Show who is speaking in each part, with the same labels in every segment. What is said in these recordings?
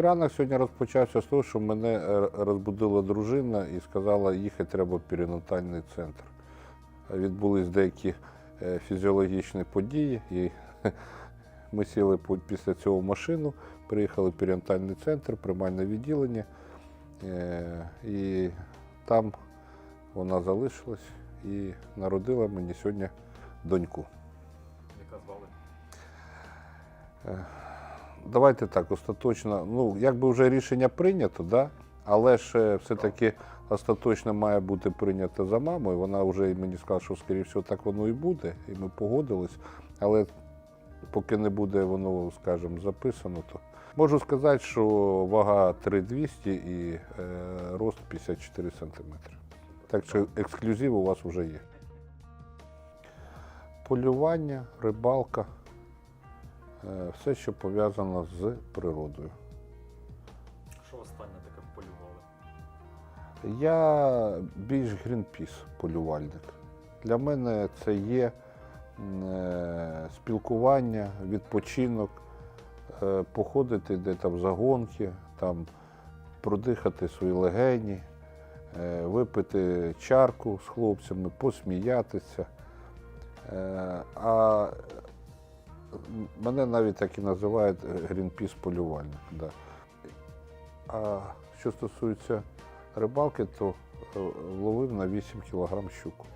Speaker 1: Мій ранок сьогодні розпочався з того, що мене е, розбудила дружина і сказала, їхати треба в перинатальний центр. Відбулись деякі е, фізіологічні події, і ми сіли після цього в машину, приїхали в перинатальний центр, приймальне відділення. Е, І там вона залишилась і народила мені сьогодні доньку.
Speaker 2: Яка звали?
Speaker 1: Давайте так, остаточно. Ну, якби вже рішення прийнято, да? але ж е, все-таки остаточно має бути прийнято за мамою. Вона вже мені сказала, що, скоріше всього, так воно і буде, і ми погодились. Але поки не буде воно, скажімо, записано, то можу сказати, що вага 3200 і е, рост 54 сантиметри. Так що ексклюзив у вас вже є. Полювання, рибалка. Е, Все, що пов'язано з природою.
Speaker 2: Що останнє таке полювали?
Speaker 1: Я більш грінпіс полювальник. Для мене це є е, спілкування, відпочинок, е, походити де там загонки, там продихати свої легені, випити чарку з хлопцями, посміятися. А мене навіть так і називають грінпіс полювальник. Да. А що стосується рибалки, то е, ловив на 8 кг щуку.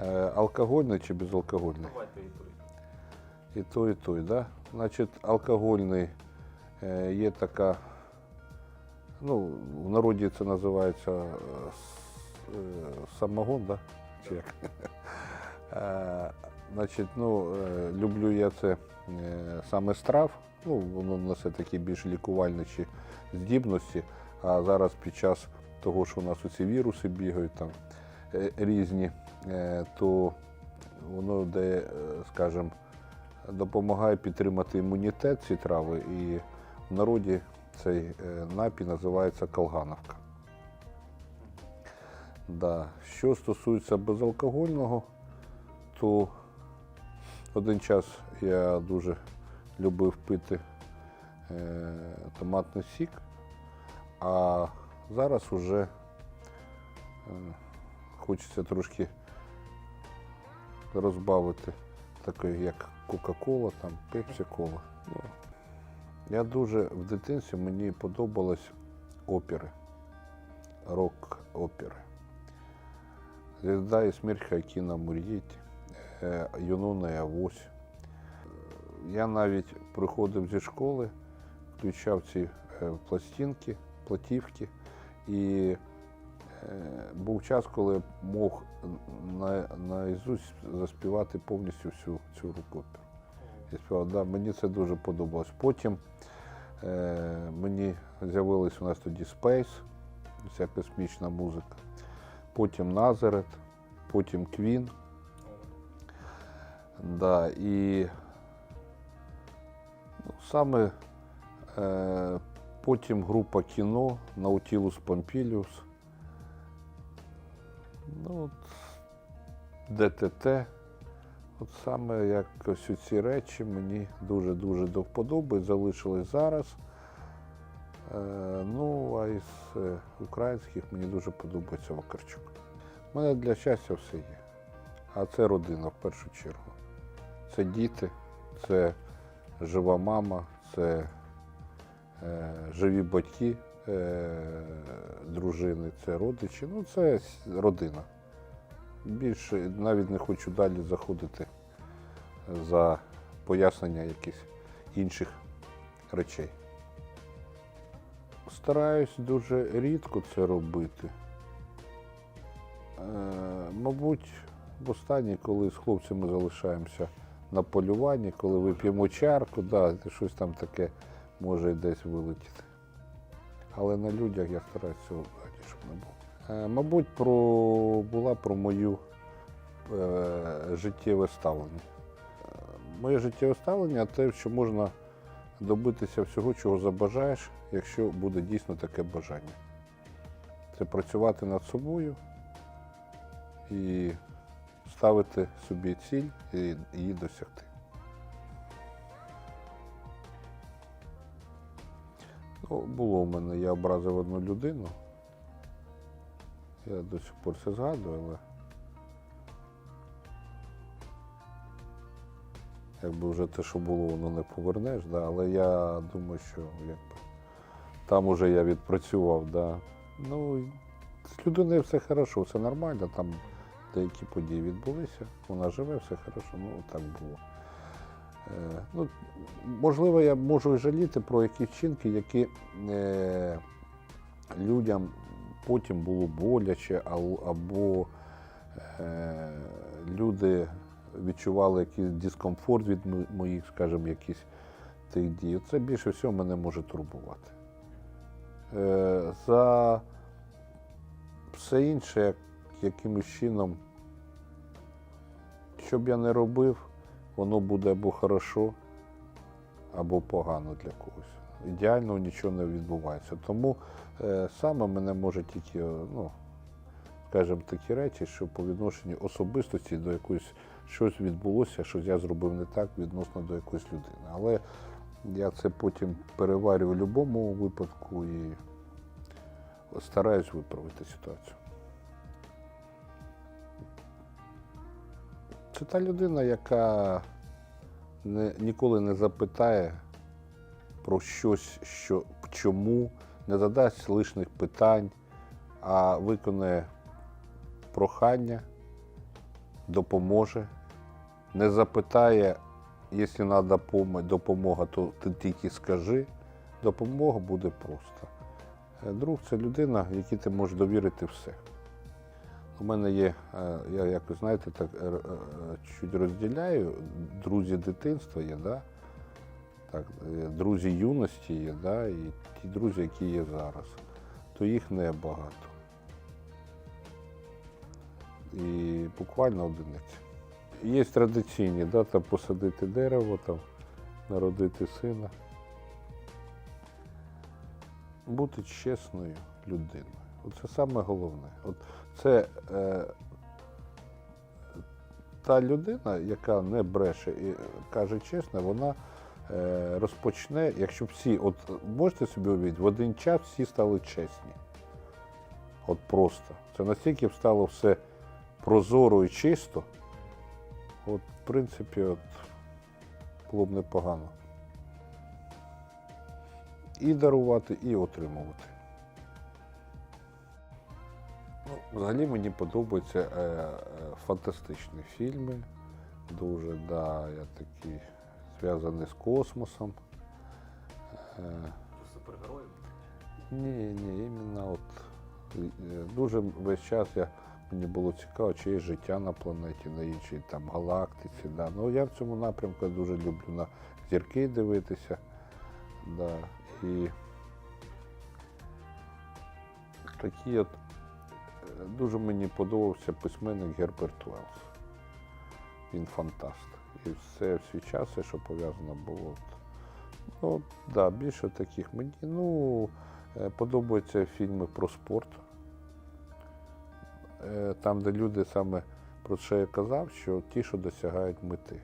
Speaker 1: Е, Алкогольний чи безалкогольний?
Speaker 2: Давайте і той.
Speaker 1: І той, і той, да? Значить, алкогольний е, є така, ну, в народі це називається е, е, самогон, да? Чи як? Значить, ну, е, люблю я це е, саме страв. Ну, воно несе такі більш лікувальничі здібності. А зараз під час того, що у нас ці віруси бігають там е, різні, то воно де, скажімо, допомагає підтримати імунітет ці трави. І в народі цей напій називається колгановка. Да. Що стосується безалкогольного, то один час я дуже любив пити е, томатний сік, а зараз уже е, хочеться трошки розбавити такий, як Кока-Кола, там, Пепсі-Кола. Ну, я дуже в дитинстві мені подобались опери, рок-опери. Звезда і смерть Хакіна Мур'єті, Юнона і Авось. Я навіть приходив зі школи, включав ці е, пластинки, платівки, і е, був час, коли мог на, наізусть заспівати повністю всю цю рок-оперу. Я співав, да, мені це дуже подобалось. Потім е, мені з'явилась у нас тоді Space, вся космічна музика. Потім Назарет, потім Квін. Да, і ну, саме е, потім група кіно Наутілус Помпіліус. Ну, от, ДТТ. От саме якось ці речі мені дуже-дуже до вподоби, залишились зараз. Е, ну, а із е, українських мені дуже подобається Вакарчук. У мене для щастя все є. А це родина в першу чергу. Це діти, це жива мама, це е, живі батьки е, дружини, це родичі. Ну, це родина. Більше навіть не хочу далі заходити за пояснення якихось інших речей. Стараюсь дуже рідко це робити. Е, мабуть, востаннє, коли з хлопцями залишаємося на полюванні, коли вип'ємо чарку, да, щось там таке може десь вилетіти. Але на людях я стараюся цього взагалі, щоб не було. Е, мабуть, про, була про мою е, життєве ставлення. Е, Моє життєве ставлення те, що можна добитися всього, чого забажаєш, якщо буде дійсно таке бажання. Це працювати над собою і ставити собі ціль і її досягти. Ну, було в мене, я образив одну людину. Я до сих пор це згадую, але. Якби вже те, що було, воно не повернеш, да? але я думаю, що якби, там уже я відпрацював, да. Ну, з людиною все хорошо, все нормально, там деякі події відбулися, вона живе, все хорошо, ну так було. Е, ну, можливо, я можу і жаліти про якісь вчинки, які е, людям потім було боляче, або е, люди відчували якийсь дискомфорт від моїх, скажімо, якісь тих дій. Це більше всього мене може турбувати. Е, за все інше, як, якимось чином, що б я не робив, воно буде або хорошо, або погано для когось. Ідеального нічого не відбувається. Тому е, саме мене може тільки, е, ну, скажімо, такі речі, що по відношенню особистості до якоїсь щось відбулося, щось я зробив не так відносно до якоїсь людини. Але я це потім переварюю в будь-якому випадку і стараюсь виправити ситуацію. Це та людина, яка не, ніколи не запитає про щось, що, чому, не задасть лишних питань, а виконає прохання, допоможе, не запитає, якщо треба допомога, то ти тільки скажи. Допомога буде просто. Е, Друг це людина, якій ти можеш довірити все. У мене є, е, я якось, знаєте, так е, е, чуть розділяю, друзі дитинства є, да? так, друзі юності є, да? і ті друзі, які є зараз, то їх небагато. І буквально одиниці. Є традиційні, да, там посадити дерево, там, народити сина. Бути чесною людиною. Оце саме головне. От це е, та людина, яка не бреше і каже чесно, вона е, розпочне, якщо всі, от можете собі уявити, в один час всі стали чесні. От просто. Це настільки стало все прозоро і чисто. От, в принципі, от, було б непогано. І дарувати, і отримувати. Ну, взагалі мені подобаються е, е, фантастичні фільми. Дуже, да, я такий зв'язаний з космосом. Е,
Speaker 2: супергероїв?
Speaker 1: ні, ні, іменно от е, дуже весь час я, мені було цікаво, чи є життя на планеті, на іншій там галактиці. Да. Ну, я в цьому напрямку дуже люблю на зірки дивитися. Да. І такі от дуже мені подобався письменник Герберт Уеллс. Він фантаст. І все в свій час, що пов'язано було. Ну, да, більше таких мені. Ну, Е, Подобаються фільми про спорт. Е, Там, де люди саме про що я казав, що ті, що досягають мети.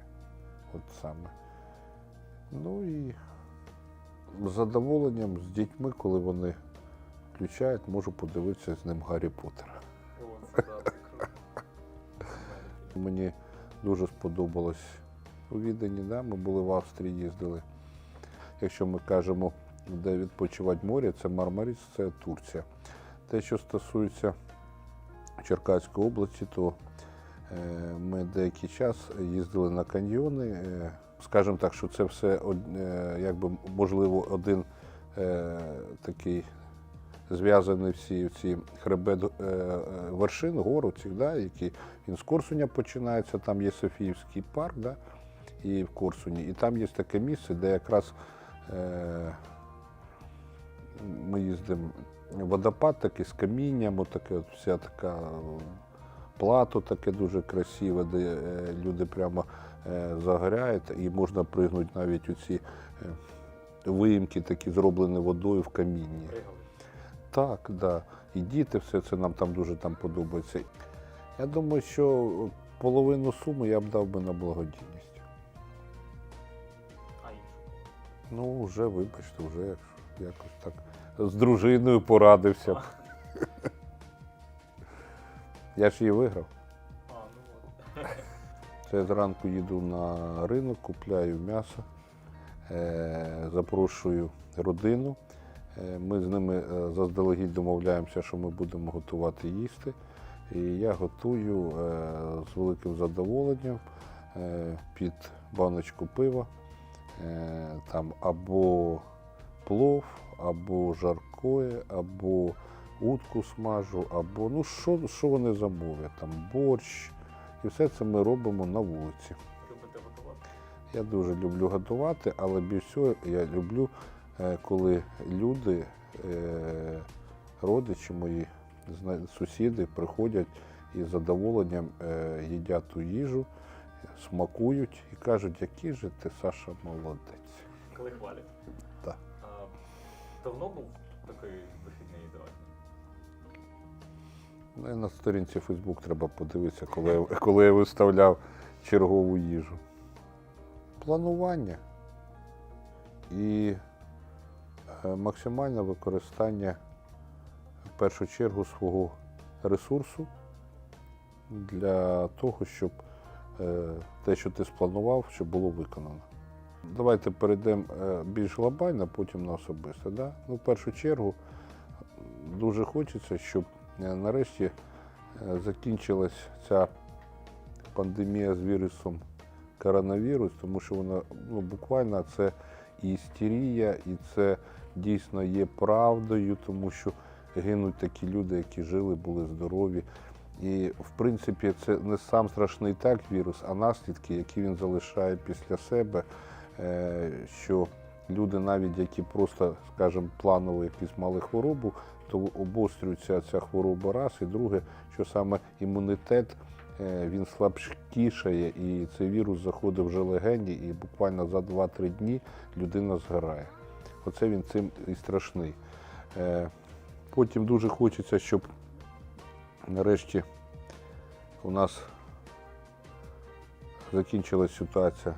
Speaker 1: От саме. Ну і з задоволенням з дітьми, коли вони включають, можу подивитися з ним Гаррі Поттера. Мені дуже сподобалось у Відені, да? ми були в Австрії, їздили. Якщо ми кажемо, де відпочивати море, це Мармаріс, це Турція. Те, що стосується Черкаської області, то е, ми деякий час їздили на каньйони. Е, скажімо так, що це все е, якби можливо один такий зв'язаний всі ці хребет е, е, вершин, гору цих, да, які він з Корсуня починається, там є Софіївський парк, да, і в Корсуні. І там є таке місце, де якраз е, ми їздимо водопад такий з камінням, отаке, от вся така плато таке дуже красиве, де е, люди прямо е, загоряють і можна пригнути навіть у ці е, виїмки, такі зроблені водою в камінні. Так, да. І діти, все це нам там дуже там подобається. Я думаю, що половину суми я б дав би на благодійність.
Speaker 2: А іншу.
Speaker 1: Ну, вже, вибачте, вже якщо. якось так з дружиною порадився. б. Я ж її виграв.
Speaker 2: А, ну.
Speaker 1: Це я зранку їду на ринок, купляю м'ясо, е, запрошую родину. Е, Ми з ними е, заздалегідь домовляємося, що ми будемо готувати їсти. І я готую е, з великим задоволенням під баночку пива. Там або плов, або жаркое, або утку смажу, або ну що, що вони замовлять, там борщ. І все це ми робимо на вулиці.
Speaker 2: Любите готувати?
Speaker 1: Я дуже люблю готувати, але більш всього я люблю, коли люди, е, родичі мої, сусіди приходять і з задоволенням е, їдять ту їжу, смакують і кажуть, який же ти, Саша, молодець.
Speaker 2: Коли хвалять.
Speaker 1: Так.
Speaker 2: А, давно був такий вихідний ідеальний?
Speaker 1: Ну, На сторінці Фейсбук треба подивитися, коли, я- коли я виставляв чергову їжу. Планування і е, максимальне використання в першу чергу свого ресурсу для того, щоб е, те, що ти спланував, щоб було виконано. Давайте перейдемо е, більш глобально, потім на особисте. Да? Ну, в першу чергу дуже хочеться, щоб е, нарешті е, закінчилась ця пандемія з вірусом коронавірус, тому що вона ну, буквально це і істерія, і це дійсно є правдою, тому що гинуть такі люди, які жили, були здорові. І в принципі це не сам страшний так вірус, а наслідки, які він залишає після себе, е, що люди, навіть які просто, скажімо, планово якісь мали хворобу, то обострюється ця хвороба раз, і друге, що саме імунітет е, він слабкішає, і цей вірус заходить вже легені, і буквально за 2-3 дні людина згорає. Оце він цим і страшний. Е, Потім дуже хочеться, щоб нарешті у нас закінчилась ситуація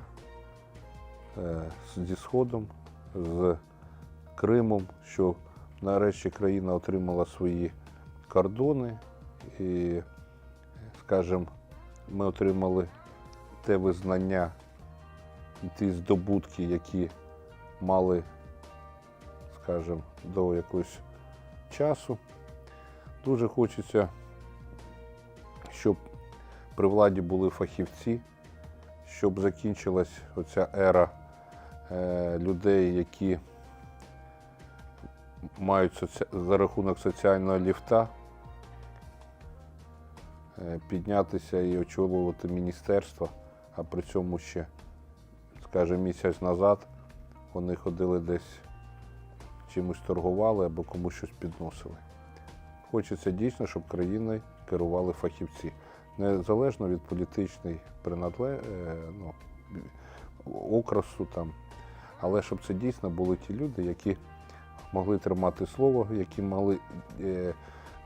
Speaker 1: е, зі Сходом, з Кримом, що нарешті країна отримала свої кордони і, скажімо, ми отримали те визнання і ті здобутки, які мали, скажімо, до якогось часу. Дуже хочеться, щоб при владі були фахівці, щоб закінчилась оця ера е, людей, які мають за рахунок соціального ліфта е, піднятися і очолювати міністерство, а при цьому ще, скажімо, місяць назад вони ходили десь чимось торгували або комусь щось підносили. Хочеться дійсно, щоб країною керували фахівці, незалежно від політичної принадле... е, ну, окрасу там, але щоб це дійсно були ті люди, які могли тримати слово, які могли е,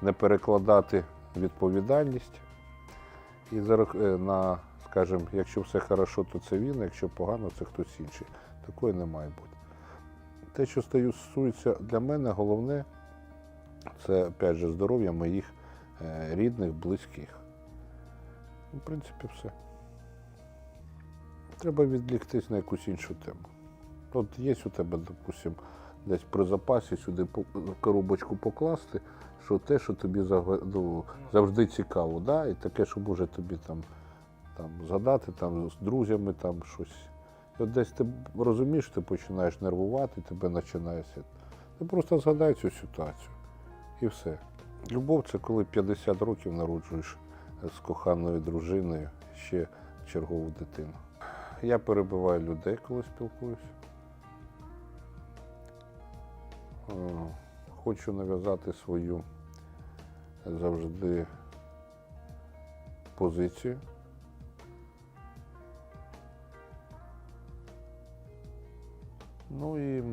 Speaker 1: не перекладати відповідальність. І е, на, скажімо, якщо все хорошо, то це він, якщо погано, це хтось інший. Такої не має бути. Те, що стосується для мене, головне це опять же здоров'я моїх е, рідних, близьких. В принципі, все. Треба відліктись на якусь іншу тему. От є у тебе, допустим, десь при запасі сюди коробочку покласти, що те, що тобі ну, завжди цікаво, да? і таке, що може тобі там, там згадати там, з друзями там щось. От десь ти розумієш, ти починаєш нервувати, тебе починає. Ти просто згадай цю ситуацію. І все. Любов це коли 50 років народжуєш з коханою дружиною ще чергову дитину. Я перебиваю людей, коли спілкуюся. Е, Хочу нав'язати свою завжди позицію. Ну і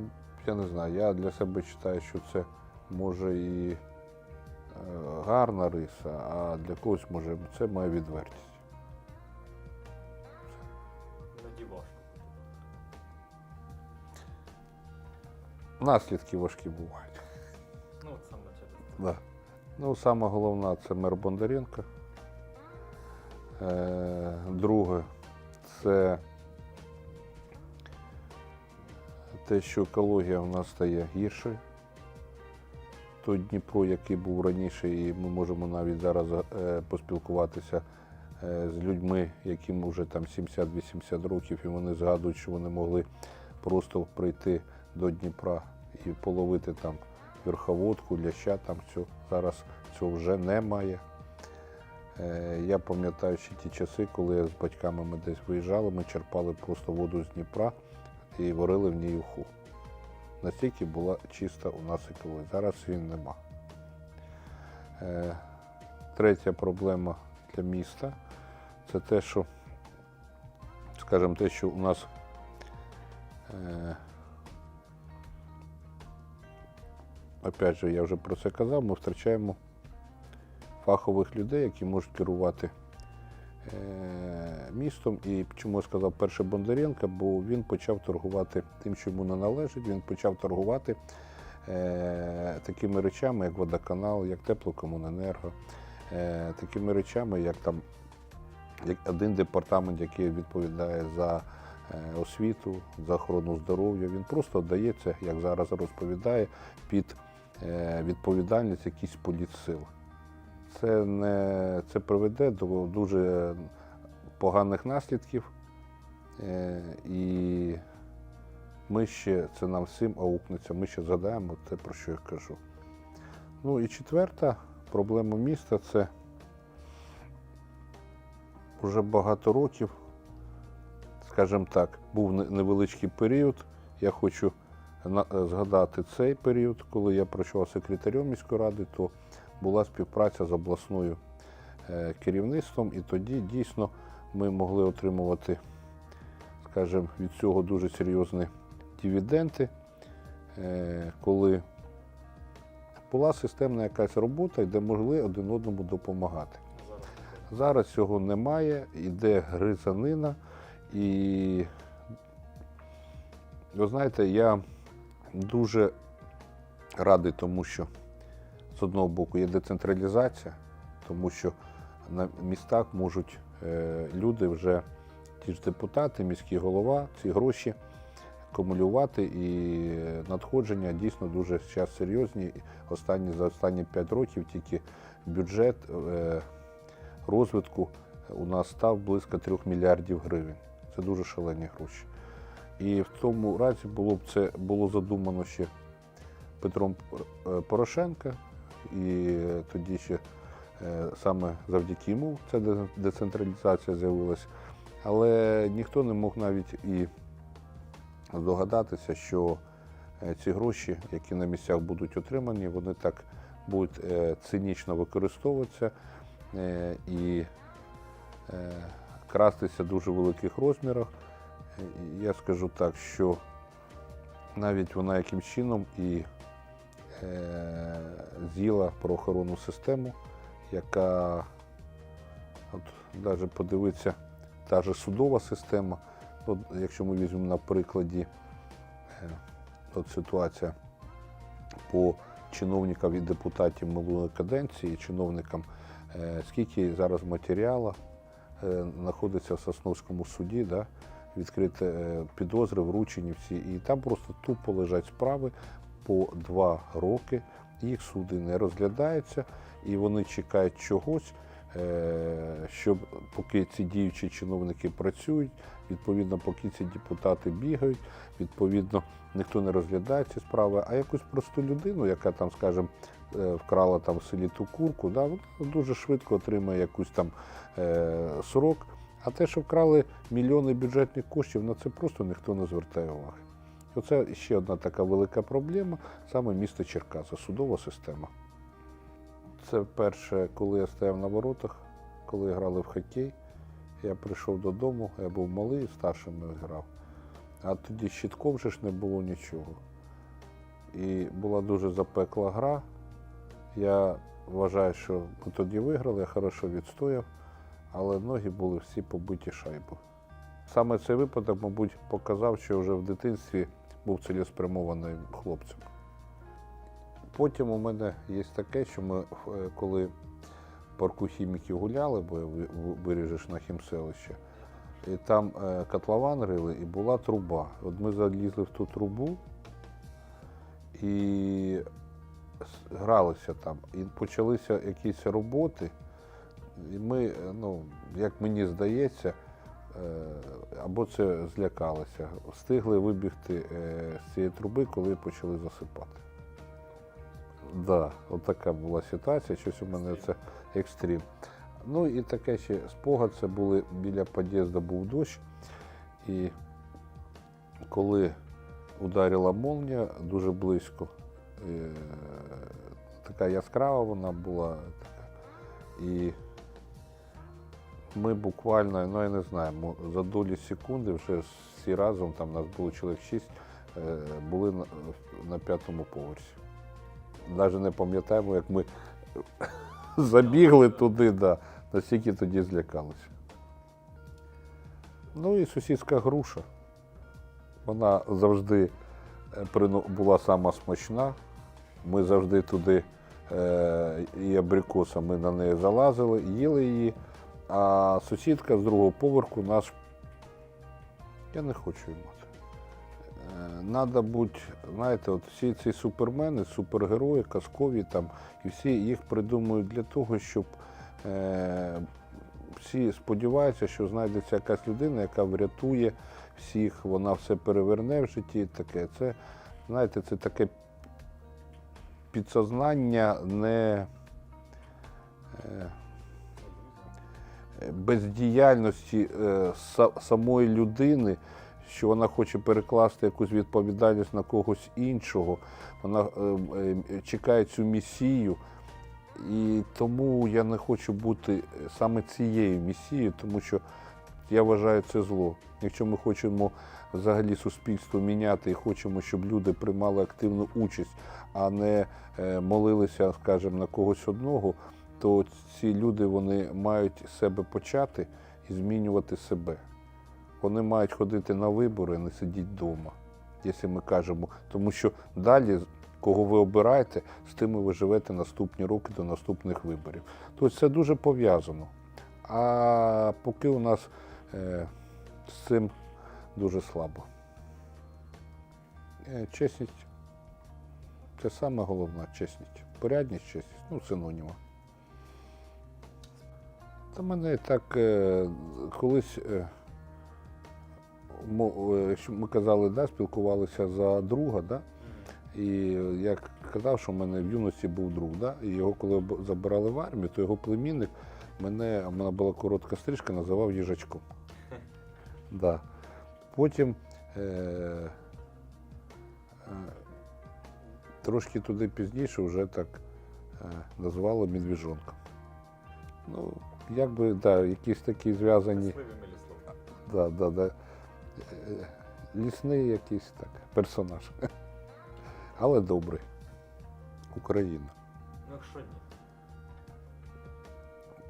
Speaker 1: я не знаю, я для себе вважаю, що це може і е, гарна риса, а для когось може це моя відвертість. Наслідки важкі бувають.
Speaker 2: Ну, от саме через це.
Speaker 1: Да. Ну, саме головне це мер Бондаренко. Е, друге, це те, що екологія в нас стає гіршою. Той Дніпро, який був раніше, і ми можемо навіть зараз е, поспілкуватися е, з людьми, яким вже там 70-80 років, і вони згадують, що вони могли просто прийти до Дніпра і половити там верховодку, ляща там все. Зараз цього вже немає. Е, Я пам'ятаю ще ті часи, коли я з батьками ми десь виїжджали, ми черпали просто воду з Дніпра і варили в ній уху. Настільки була чиста у нас екологія. Зараз її нема. Е, Третя проблема для міста це те, що, скажімо, те, що у нас е, опять же, я вже про це казав, ми втрачаємо фахових людей, які можуть керувати містом. І чому я сказав перше Бондаренко, бо він почав торгувати тим, що йому не належить. Він почав торгувати е, такими речами, як водоканал, як теплокомуненерго, е, такими речами, як там як один департамент, який відповідає за е, освіту, за охорону здоров'я. Він просто дається, як зараз розповідає, під е, відповідальність якісь політсил. Це не це приведе до дуже поганих наслідків. Е, І ми ще, це нам всім аукнеться, ми ще згадаємо те, про що я кажу. Ну і четверта проблема міста це вже багато років, скажімо так, був невеличкий період. Я хочу згадати цей період, коли я працював секретарем міської ради, то була співпраця з обласною е, керівництвом, і тоді дійсно ми могли отримувати, скажімо, від цього дуже серйозні дивіденди, е, коли була системна якась робота, де могли один одному допомагати.
Speaker 2: Зараз.
Speaker 1: Цього немає, іде гризанина. І ви знаєте, я дуже радий тому, що з одного боку є децентралізація, тому що на містах можуть е, люди вже, ті ж депутати, міський голова, ці гроші акумулювати і надходження дійсно дуже зараз серйозні. Останні, за останні 5 років тільки бюджет е, розвитку у нас став близько 3 мільярдів гривень. Це дуже шалені гроші. І в тому разі було б це було задумано ще Петром е, Порошенка, і тоді ще е, саме завдяки йому ця децентралізація з'явилася. Але ніхто не мог навіть і здогадатися, що е, ці гроші, які на місцях будуть отримані, вони так будуть е, цинічно використовуватися і крастися в дуже великих розмірах. Я скажу так, що навіть вона якимсь чином і з'їла правоохоронну систему, яка, от навіть подивитися, та же судова система, от, якщо ми візьмемо на прикладі е, от ситуація по чиновникам і депутатів минулої каденції, чиновникам, е, скільки зараз матеріалу е, знаходиться в Сосновському суді, да, відкрити е, підозри, вручені всі, і там просто тупо лежать справи по два роки, їх суди не розглядаються, і вони чекають чогось, е, щоб поки ці діючі чиновники працюють, відповідно, поки ці депутати бігають, відповідно, ніхто не розглядає ці справи, а якусь просту людину, яка там, скажімо, е, вкрала там в селі ту курку, да, вона дуже швидко отримає якусь там е, срок. А те, що вкрали мільйони бюджетних коштів, на це просто ніхто не звертає уваги. Оце ще одна така велика проблема, саме місто Черкаса, судова система. Це перше, коли я стояв на воротах, коли грали в хокей. Я прийшов додому, я був малий, старшим грав. А тоді щитков вже ж не було нічого. І була дуже запекла гра. Я вважаю, що ми тоді виграли, я хорошо відстояв, але ноги були всі побиті шайбою. Саме цей випадок, мабуть, показав, що вже в дитинстві був цілеспрямованим хлопцем. Потім у мене є таке, що ми, е, коли в парку хіміків гуляли, бо виріжеш на хімселище, і там е, котлован рили, і була труба. От ми залізли в ту трубу і гралися там. І почалися якісь роботи. І ми, е, ну, як мені здається, або це злякалися, встигли вибігти е, з цієї труби, коли почали засипати. Да, от така була ситуація, щось у мене це екстрім. Ну і таке ще спогад, це були біля під'їзду був дощ. І коли ударила молнія дуже близько, е, така яскрава вона була. Така, і ми буквально, ну я не знаю, за долі секунди вже всі разом, там нас було чоловік шість, е, були на, на п'ятому поверсі. Навіть не пам'ятаємо, як ми забігли туди, да, настільки тоді злякалися. Ну і сусідська груша. Вона завжди е, була сама смачна. Ми завжди туди е, і абрикоса, ми на неї залазили, їли її. А сусідка з другого поверху наш. Я не хочу її мати. Е, Надо бути, знаєте, от всі ці супермени, супергерої, казкові там, і всі їх придумують для того, щоб е, всі сподіваються, що знайдеться якась людина, яка врятує всіх, вона все переверне в житті. Таке. Це, знаєте, це таке підсознання не. Е, бездіяльності е, са- самої людини, що вона хоче перекласти якусь відповідальність на когось іншого, вона е, е, чекає цю місію. І тому я не хочу бути саме цією місією, тому що я вважаю це зло. Якщо ми хочемо взагалі суспільство міняти і хочемо, щоб люди приймали активну участь, а не молилися, скажімо, на когось одного, то ці люди вони мають себе почати і змінювати себе. Вони мають ходити на вибори, а не сидіти вдома, якщо ми кажемо. Тому що далі, кого ви обираєте, з тими ви живете наступні роки до наступних виборів. Тобто це дуже пов'язано. А поки у нас е, з цим дуже слабо. Е, чесність це саме головна чесність. Порядність, чесність, ну, синоніма. Та мене так е, колись, е, е, ми казали, да, спілкувалися за друга, да? і я казав, що в мене в юності був друг, да? і його коли забирали в армію, то його племінник мене, у мене була коротка стрижка, називав їжачком. Да. Потім е, е, трошки туди пізніше вже так е, назвали медвіжонком. Ну, якби, да, якісь такі зв'язані. Да, да, да. Е, Лісний якийсь так персонаж. Але добрий. Україна.
Speaker 2: Ну якщо ні.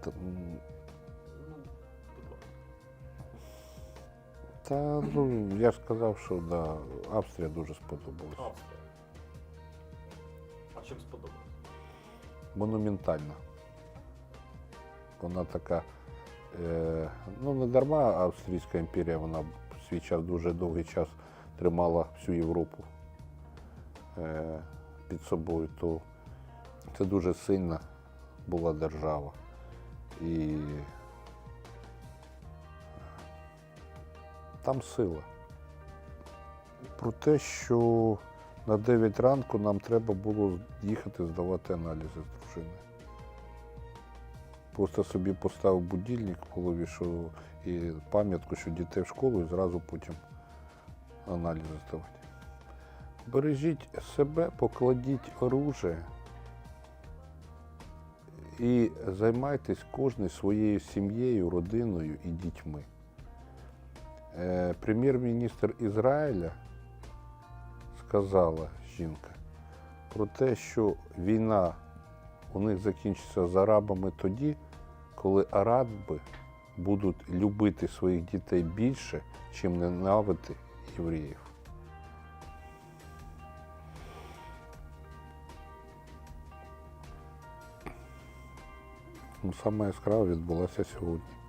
Speaker 1: Та,
Speaker 2: Ну.
Speaker 1: Та ну я ж сказав, що да, Австрія дуже сподобалась.
Speaker 2: Австрія. А чим сподобалось?
Speaker 1: Монументальна. Вона така. Е, ну, не дарма Австрійська імперія, вона в свій час дуже довгий час тримала всю Європу е, під собою, то це дуже сильна була держава. І там сила. Про те, що на 9 ранку нам треба було їхати здавати аналізи з дружиною. Просто собі поставив будильник в голові, що і пам'ятку, що дітей в школу і зразу потім аналізи здавати. Бережіть себе, покладіть оружие і займайтесь кожним своєю сім'єю, родиною і дітьми. Е, Прем'єр-міністр Ізраїля сказала жінка про те, що війна у них закінчиться з арабами тоді, коли араби будуть любити своїх дітей більше, чим ненавити євреїв. Ну, саме яскрава відбулася сьогодні.